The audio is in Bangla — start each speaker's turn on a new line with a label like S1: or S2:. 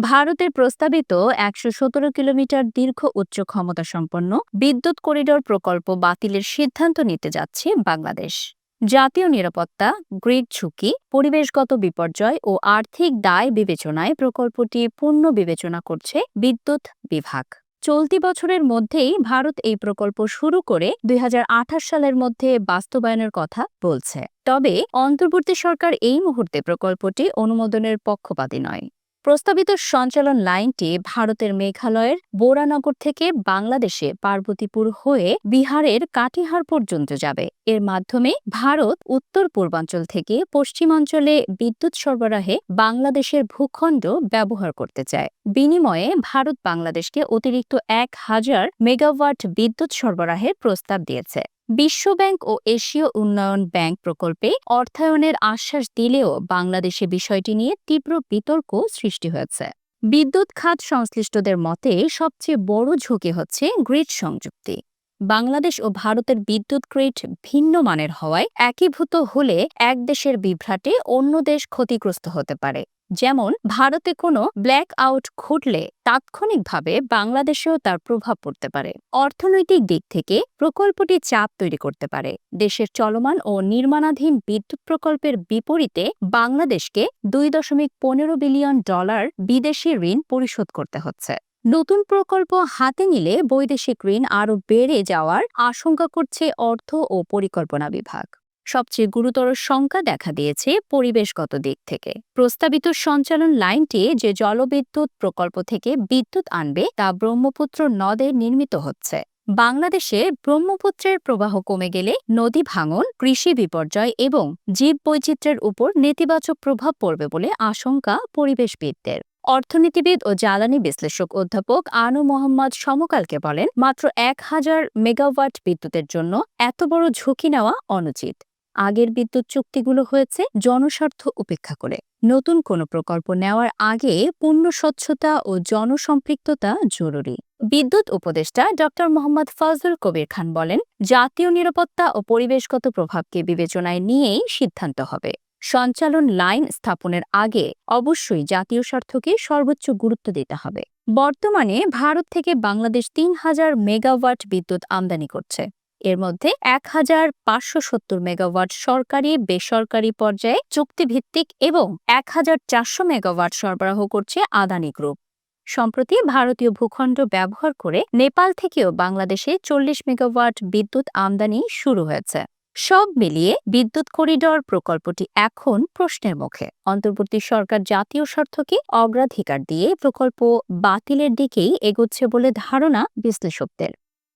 S1: ভারতের প্রস্তাবিত একশো সতেরো কিলোমিটার দীর্ঘ উচ্চ ক্ষমতা সম্পন্ন বিদ্যুৎ করিডোর প্রকল্প বাতিলের সিদ্ধান্ত নিতে যাচ্ছে বাংলাদেশ। জাতীয় নিরাপত্তা, গ্রিড ঝুঁকি, পরিবেশগত বিপর্যয় ও আর্থিক দায় বিবেচনায় প্রকল্পটি পূর্ণ বিবেচনা করছে বিদ্যুৎ বিভাগ। চলতি বছরের মধ্যেই ভারত এই প্রকল্প শুরু করে দুই হাজার আঠাশ সালের মধ্যে বাস্তবায়নের কথা বলছে। তবে অন্তর্বর্তী সরকার এই মুহূর্তে প্রকল্পটি অনুমোদনের পক্ষপাতী নয়। প্রস্তাবিত সঞ্চালন লাইনটি ভারতের মেঘালয়ের বোরানগর থেকে বাংলাদেশে পার্বতীপুর হয়ে বিহারের কাটিহার পর্যন্ত যাবে। এর মাধ্যমে ভারত উত্তর পূর্বাঞ্চল থেকে পশ্চিমাঞ্চলে বিদ্যুৎ সরবরাহে বাংলাদেশের ভূখণ্ড ব্যবহার করতে চায়। বিনিময়ে ভারত বাংলাদেশকে অতিরিক্ত এক হাজার মেগাওয়াট বিদ্যুৎ সরবরাহের প্রস্তাব দিয়েছে। বিশ্বব্যাংক ও এশীয় উন্নয়ন ব্যাংক প্রকল্পে অর্থায়নের আশ্বাস দিলেও বাংলাদেশে বিষয়টি নিয়ে তীব্র বিতর্ক সৃষ্টি হয়েছে। বিদ্যুৎ খাত সংশ্লিষ্টদের মতে, সবচেয়ে বড় ঝুঁকি হচ্ছে গ্রিড সংযুক্তি। বাংলাদেশ ও ভারতের বিদ্যুৎ গ্রিড ভিন্ন মানের হওয়ায় একীভূত হলে এক দেশের বিভ্রাটে অন্য দেশ ক্ষতিগ্রস্ত হতে পারে। যেমন, ভারতে কোনো ব্ল্যাক আউট ঘটলে তাৎক্ষণিকভাবে বাংলাদেশেও তার প্রভাব পড়তে পারে। অর্থনৈতিক দিক থেকে প্রকল্পটি চাপ তৈরি করতে পারে। দেশের চলমান ও নির্মাণাধীন বিদ্যুৎ প্রকল্পের বিপরীতে বাংলাদেশকে দুই দশমিক পনেরো বিলিয়ন ডলার বিদেশি ঋণ পরিশোধ করতে হচ্ছে। নতুন প্রকল্প হাতে নিলে বৈদেশিক ঋণ আরও বেড়ে যাওয়ার আশঙ্কা করছে অর্থ ও পরিকল্পনা বিভাগ। সবচেয়ে গুরুতর শঙ্কা দেখা দিয়েছে পরিবেশগত দিক থেকে। প্রস্তাবিত সঞ্চালন লাইনটি যে জলবিদ্যুৎ প্রকল্প থেকে বিদ্যুৎ আনবে তা ব্রহ্মপুত্র নদে নির্মিত হচ্ছে। বাংলাদেশে ব্রহ্মপুত্রের প্রবাহ কমে গেলে নদী ভাঙন, কৃষি বিপর্যয় এবং জীব বৈচিত্র্যের উপর নেতিবাচক প্রভাব পড়বে বলে আশঙ্কা পরিবেশবিদদের। অর্থনীতিবিদ ও জ্বালানি বিশ্লেষক অধ্যাপক আনু মোহাম্মদ সমকালকে বলেন, মাত্র এক হাজার মেগাওয়াট বিদ্যুতের জন্য এত বড় ঝুঁকি নেওয়া অনুচিত। আগের বিদ্যুৎ চুক্তিগুলো হয়েছে, জনস্বার্থ উপেক্ষা করে। নতুন কোনো প্রকল্প নেওয়ার আগে পূর্ণ স্বচ্ছতা ও জনসম্পৃক্ততা জরুরি। বিদ্যুৎ উপদেষ্টা ড. মোহাম্মদ ফজল কবির খান বলেন, জাতীয় নিরাপত্তা ও পরিবেশগত প্রভাবকে বিবেচনায় নিয়েই সিদ্ধান্ত হবে। সঞ্চালন লাইন স্থাপনের আগে অবশ্যই জাতীয় স্বার্থকে সর্বোচ্চ গুরুত্ব দিতে হবে। বর্তমানে ভারত থেকে বাংলাদেশ তিন হাজার মেগাওয়াট বিদ্যুৎ আমদানি করছে। এর মধ্যে এক হাজার পাঁচশো সত্তর মেগাওয়াট সরকারি, বেসরকারি পর্যায়ে চুক্তিভিত্তিক এবং এক হাজার চারশো মেগাওয়াট সরবরাহ করছে আদানি গ্রুপ। সম্প্রতি ভারতীয় ভূখণ্ড ব্যবহার করে নেপাল থেকেও বাংলাদেশে চল্লিশ মেগাওয়াট বিদ্যুৎ আমদানি শুরু হয়েছে। সব মিলিয়ে বিদ্যুৎ করিডর প্রকল্পটি এখন প্রশ্নের মুখে। অন্তর্বর্তী সরকার জাতীয় স্বার্থকে অগ্রাধিকার দিয়ে প্রকল্প বাতিলের দিকেই এগোচ্ছে বলে ধারণা বিশ্লেষকদের।